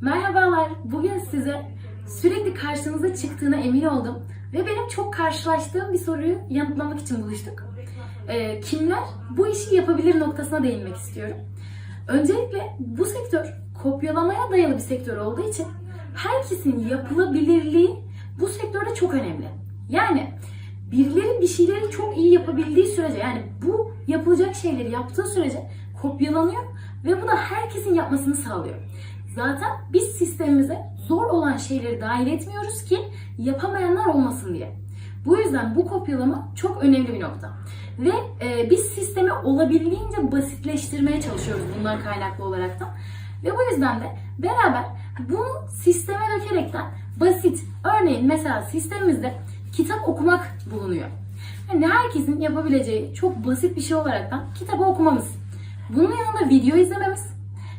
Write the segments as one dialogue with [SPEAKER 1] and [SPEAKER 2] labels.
[SPEAKER 1] Merhabalar. Bugün size sürekli karşınıza çıktığına emin oldum ve benim çok karşılaştığım bir soruyu yanıtlamak için buluştuk. Ee, kimler bu işi yapabilir noktasına değinmek istiyorum. Öncelikle bu sektör kopyalamaya dayalı bir sektör olduğu için herkesin yapılabilirliği bu sektörde çok önemli. Yani birileri bir şeyleri çok iyi yapabildiği sürece yani bu yapılacak şeyleri yaptığı sürece kopyalanıyor ve bu da herkesin yapmasını sağlıyor. Zaten biz sistemimize zor olan şeyleri dahil etmiyoruz ki yapamayanlar olmasın diye. Bu yüzden bu kopyalama çok önemli bir nokta. Ve e, biz sistemi olabildiğince basitleştirmeye çalışıyoruz bundan kaynaklı olarak da. Ve bu yüzden de beraber bunu sisteme dökerekten basit, örneğin mesela sistemimizde kitap okumak bulunuyor. Yani herkesin yapabileceği çok basit bir şey olaraktan kitabı okumamız. Bunun yanında video izlememiz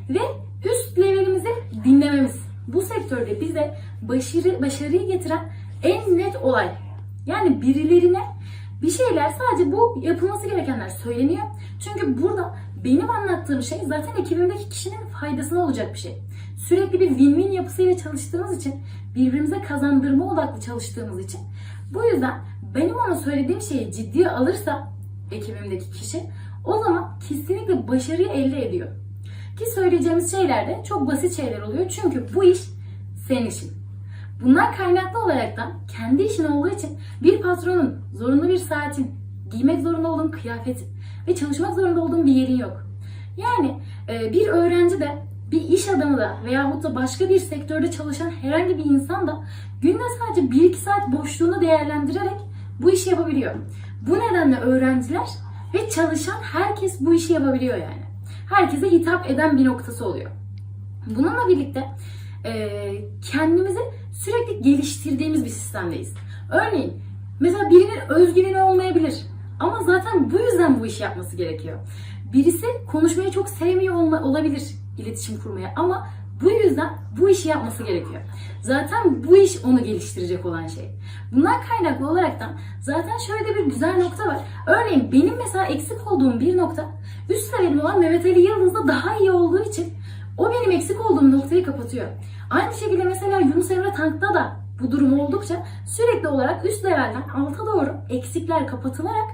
[SPEAKER 1] ve üst levelimizi dinlememiz. Bu sektörde bize başarı, başarıyı getiren en net olay. Yani birilerine bir şeyler sadece bu yapılması gerekenler söyleniyor. Çünkü burada benim anlattığım şey zaten ekibimdeki kişinin faydasına olacak bir şey. Sürekli bir win-win yapısıyla çalıştığımız için, birbirimize kazandırma odaklı çalıştığımız için bu yüzden benim ona söylediğim şeyi ciddiye alırsa ekibimdeki kişi o zaman kesinlikle başarıyı elde ediyor. Ki söyleyeceğimiz şeyler de çok basit şeyler oluyor. Çünkü bu iş senin işin. Bunlar kaynaklı olaraktan kendi işin olduğu için bir patronun zorunlu bir saatin, giymek zorunda olduğun kıyafetin ve çalışmak zorunda olduğun bir yerin yok. Yani e, bir öğrenci de bir iş adamı da veyahut da başka bir sektörde çalışan herhangi bir insan da günde sadece 1-2 saat boşluğunu değerlendirerek bu işi yapabiliyor. Bu nedenle öğrenciler ve çalışan herkes bu işi yapabiliyor yani. Herkese hitap eden bir noktası oluyor. Bununla birlikte e, kendimizi sürekli geliştirdiğimiz bir sistemdeyiz. Örneğin mesela birinin özgüveni olmayabilir ama zaten bu yüzden bu işi yapması gerekiyor. Birisi konuşmayı çok sevmiyor olma, olabilir iletişim kurmaya ama bu yüzden bu işi yapması gerekiyor. Zaten bu iş onu geliştirecek olan şey. Bundan kaynaklı olaraktan zaten şöyle bir güzel nokta var. Örneğin benim mesela eksik olduğum bir nokta üst seviyelim olan Mehmet Ali Yıldız'da daha iyi olduğu için o benim eksik olduğum noktayı kapatıyor. Aynı şekilde mesela Yunus Emre Tank'ta da bu durum oldukça sürekli olarak üst levelden alta doğru eksikler kapatılarak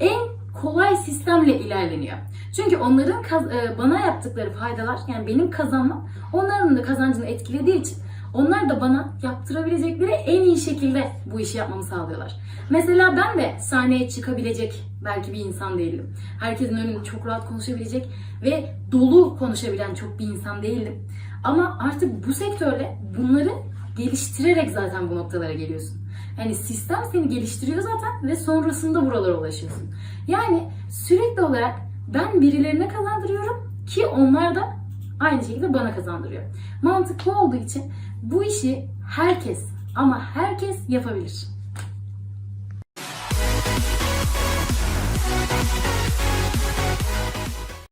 [SPEAKER 1] en kolay sistemle ilerleniyor. Çünkü onların e, bana yaptıkları faydalar yani benim kazanmam onların da kazancını etkilediği için onlar da bana yaptırabilecekleri en iyi şekilde bu işi yapmamı sağlıyorlar. Mesela ben de sahneye çıkabilecek belki bir insan değildim. Herkesin önünde çok rahat konuşabilecek ve dolu konuşabilen çok bir insan değildim. Ama artık bu sektörle bunları geliştirerek zaten bu noktalara geliyorsun. Yani sistem seni geliştiriyor zaten ve sonrasında buralara ulaşıyorsun. Yani sürekli olarak ben birilerine kazandırıyorum ki onlar da aynı şekilde bana kazandırıyor. Mantıklı olduğu için bu işi herkes ama herkes yapabilir.